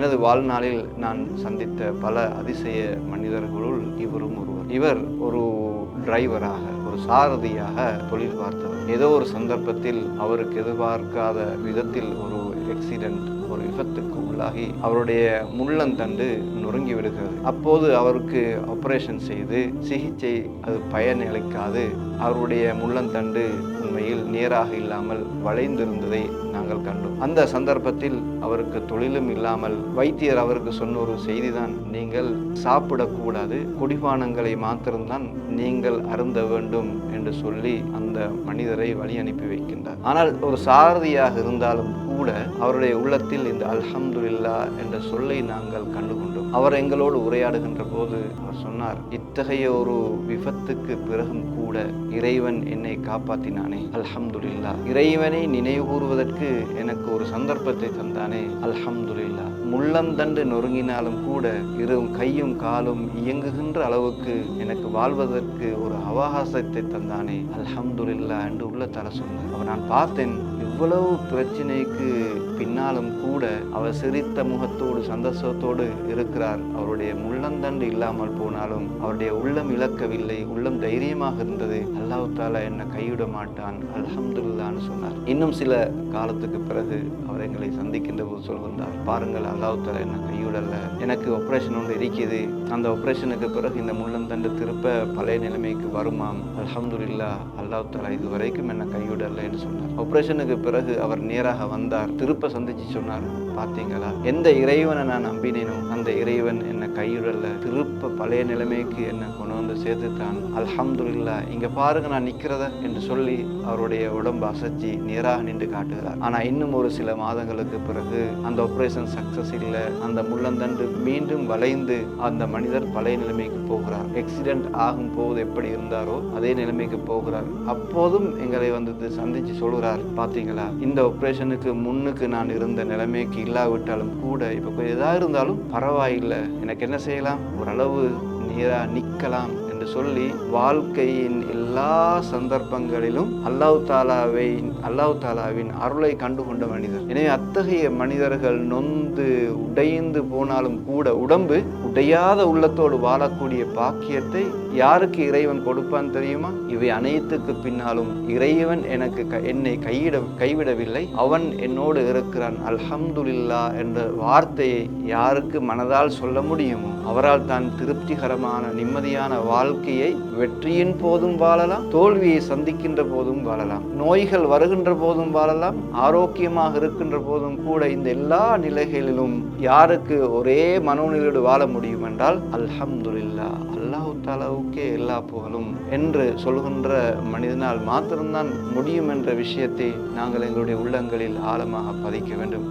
எனது வாழ்நாளில் நான் சந்தித்த பல அதிசய மனிதர்களுள் இவரும் ஒருவர். இவர் ஒரு டிரைவராக ஒரு சாரதியாக தொழில் பார்த்தவர். ஏதோ ஒரு சந்தர்ப்பத்தில் அவருக்கு எதிர்பார்க்காத விதத்தில் ஒரு ஆக்சிடென்ட் ஒரு விபத்துக்கு உள்ளாகி அவருடைய முள்ளந்தண்டு நொறுங்கி விடுகிறது. அப்போது அவருக்கு ஆபரேஷன் செய்து சிகிச்சை அது பயனளிக்காது அவருடைய முள்ளந்தண்டு உண்மையில் நேராக இல்லாமல் வளைந்திருந்ததை நாங்கள் கண்டோம். அந்த சந்தர்ப்பத்தில் அவருக்கு தொழிலும் இல்லாமல் வைத்தியர் அவருக்கு சொன்ன ஒரு செய்திதான் நீங்கள் சாப்பிடக்கூடாது குடிபானங்களை மாத்திரம்தான் நீங்கள் அருந்த வேண்டும் என்று சொல்லி அந்த மனிதரை வழி அனுப்பி வைக்கின்றார். ஆனால் ஒரு சாரதியாக இருந்தாலும் கூட அவருடைய உள்ளத்தில் இந்த அல்ஹம்துல்லா என்ற சொல்லை நாங்கள் கண்டுகொண்டோம். அவர் எங்களோடு உரையாடுகின்ற போது அவர் சொன்னார் இத்தகைய ஒரு விபத்துக்கு பிறகும் கூட இறைவன் என்னை காப்பாற்றினானே அல்ஹம்துல்லா இறைவனை நினைவுகூறுவதற்கு எனக்கு ஒரு சந்தர்ப்பத்தை தந்தானே. அல்ஹம்துலில்லா. முள்ளந்தண்டு நொறுங்கினாலும் கூட இரு கையும் காலும் இயங்குகின்ற அளவுக்கு எனக்கு வாழ்வதற்கு ஒரு அவகாசத்தை தந்தானே. அல்ஹம்துல்லா என்று உள்ள தர சொன்னார் நான் பார்த்தேன் இவ்வளவு பிரச்சனைக்கு பின்னாலும் கூட அவர் சிரித்த முகத்தோடு சந்தோஷத்தோடு இருக்கிறார். அவருடைய முள்ளந்தண்டு இல்லாமல் போனாலும் அவருடைய உள்ளம் இழக்கவில்லை உள்ளம் தைரியமாக இருந்தது. அல்லாஹ் தாலா என்னை கைவிட மாட்டான் அல்ஹம்துல்லான்னு சொன்னார். இன்னும் சில காலத்துக்கு பிறகு அவர் எங்களை சந்திக்கின்ற போது சொல்கின்றார் பாருங்கள் அல்லாஹ் தாலா என்னை கைவிடல. எனக்கு ஆப்ரேஷன் ஒன்று இருக்குது அந்த ஆப்ரேஷனுக்கு பிறகு இந்த முள்ளந்தண்டு திருப்ப பழைய நிலைமைக்கு வருமாம். அல்ஹம்துலில்லா அல்லாஹ் தாலா இது வரைக்கும் என்னை கைவிடல என்று சொன்னார். ஆப்ரேஷனுக்கு பிறகு அவர் நேராக வந்தார். திருப்ப சந்திச்சு சொன்னார் பார்த்தீங்களா எந்த இறைவனை நான் நம்பினேனோ அந்த இறைவன் என்னை கைவிடல திருப்ப பழைய நிலைமைக்கு என்னை கொண்டு வந்து சேர்த்துட்டான். அல்ஹம்துல்லா இங்க பாருங்க நான் நிக்கிறத என்று சொல்லி அவருடைய உடம்பு அசைச்சி நேராக நின்று காட்டுகிறார். ஆனா இன்னும் ஒரு சில மாதங்களுக்கு பிறகு அந்த ஆபரேஷன் சக்சஸ் இல்லை. அந்த முள்ளந்தண்டு மீண்டும் வளைந்து அந்த மனிதர் பழைய நிலைமைக்கு போகிறார். எக்சிடென்ட் ஆகும் போது எப்படி இருந்தாரோ அதே நிலைமைக்கு போகிறார். அப்போதும் எங்களை வந்து சந்திச்சு சொல்கிறார் பார்த்தீங்களா பாத்தீங்களா இந்த ஆப்ரேஷனுக்கு முன்னுக்கு நான் இருந்த நிலைமைக்கு இல்லாவிட்டாலும் கூட இப்போ எதாக இருந்தாலும் பரவாயில்லை. எனக்கு என்ன செய்யலாம்? ஓரளவு நேராக நிற்கலாம் என்று சொல்லி வாழ்க்கையின் எல்லா சந்தர்ப்பங்களிலும் அல்லாஹ் தாலாவை அல்லாஹ் தாலாவின் அருளை கண்டுகொண்ட மனிதர். எனவே அத்தகைய மனிதர்கள் நொந்து உடைந்து போனாலும் கூட உடம்பு உடையாத உள்ளத்தோடு வாழக்கூடிய பாக்கியத்தை யாருக்கு இறைவன் கொடுப்பான் தெரியுமா? இவை அனைத்துக்கு பின்னாலும் இறைவன் எனக்கு க- என்னை கையிட கைவிடவில்லை. அவன் என்னோடு இருக்கிறான். அல்ஹம்துல்லா என்ற வார்த்தையை யாருக்கு மனதால் சொல்ல முடியுமோ அவரால் தான் திருப்திகரமான நிம்மதியான வாழ்க்கையை வெற்றியின் போதும் வாழலாம் தோல்வியை சந்திக்கின்ற போதும் வாழலாம். நோய்கள் வருகின்ற போதும் வாழலாம் ஆரோக்கியமாக இருக்கின்ற போதும் கூட இந்த எல்லா நிலைகளிலும் யாருக்கு ஒரே மனோநிலையோடு வாழ முடியும் என்றால் அல்ஹம்துல்லா அல்லாஹு தாலாவுக்கே எல்லா புகழும் என்று சொல்கின்ற மனிதனால் மாத்திரம்தான் முடியும் என்ற விஷயத்தை நாங்கள் எங்களுடைய உள்ளங்களில் ஆழமாக பதிக்க வேண்டும்.